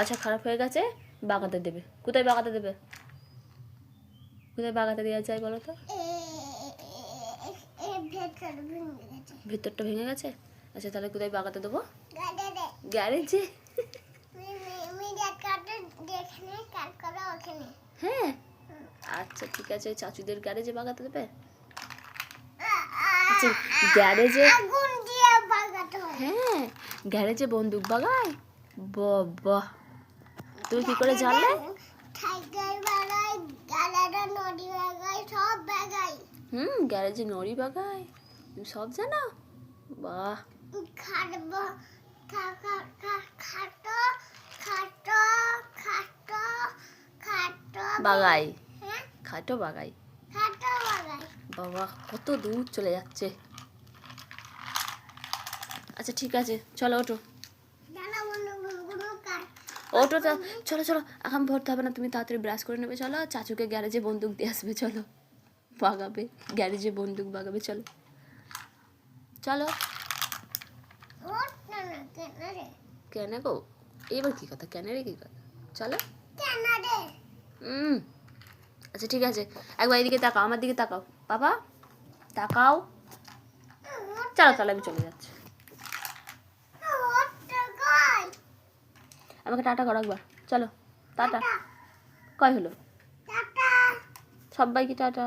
আচ্ছা খারাপ হয়ে গেছে বাগাতে দেবে। কোথায় বাগাতে দেবে? কোথায় বাগাতে দেওয়া যায় বলো তো? ভেতরটা ভেঙে গেছে। আচ্ছা তাহলে কোথায় বাগাতে দেবো? গ্যারেজে। হ্যাঁ? আচ্ছা ঠিক আছে চাচুদের গ্যারেজে বাগাতে দেবে? আচ্ছা গ্যারেজে হয়। হ্যাঁ গ্যারেজে বন্দুক বাগায়? বাহ। তুমি কি করে জানলে? হুম গ্যারেজে নড়ি বাগায় তুমি সব জানো? বাহ। বাগাই। হ্যাঁ? খাটো বাগাই। খাটো বাগাই। বাবা কত দূর চলে যাচ্ছে। আচ্ছা ঠিক আছে চলো ওঠো। তা চলো চলো এখন ভরতে হবে না তুমি তাড়াতাড়ি ব্রাশ করে নেবে চলো চাচুকে গ্যারেজে বন্দুক দিয়ে আসবে চলো বাগাবে গ্যারেজে বন্দুক বাগাবে চলো চলো। কেন গো? এবার কি কথা কেন রে কি কথা? চলো। হুম আচ্ছা ঠিক আছে একবার এদিকে তাকাও আমার দিকে তাকাও বাবা তাকাও। চলো তাহলে আমি চলে যাচ্ছি ওঠ তো কই আমাকে টাটা করো একবার। চলো টাটা। কয় হলো? সবাইকে টাটা।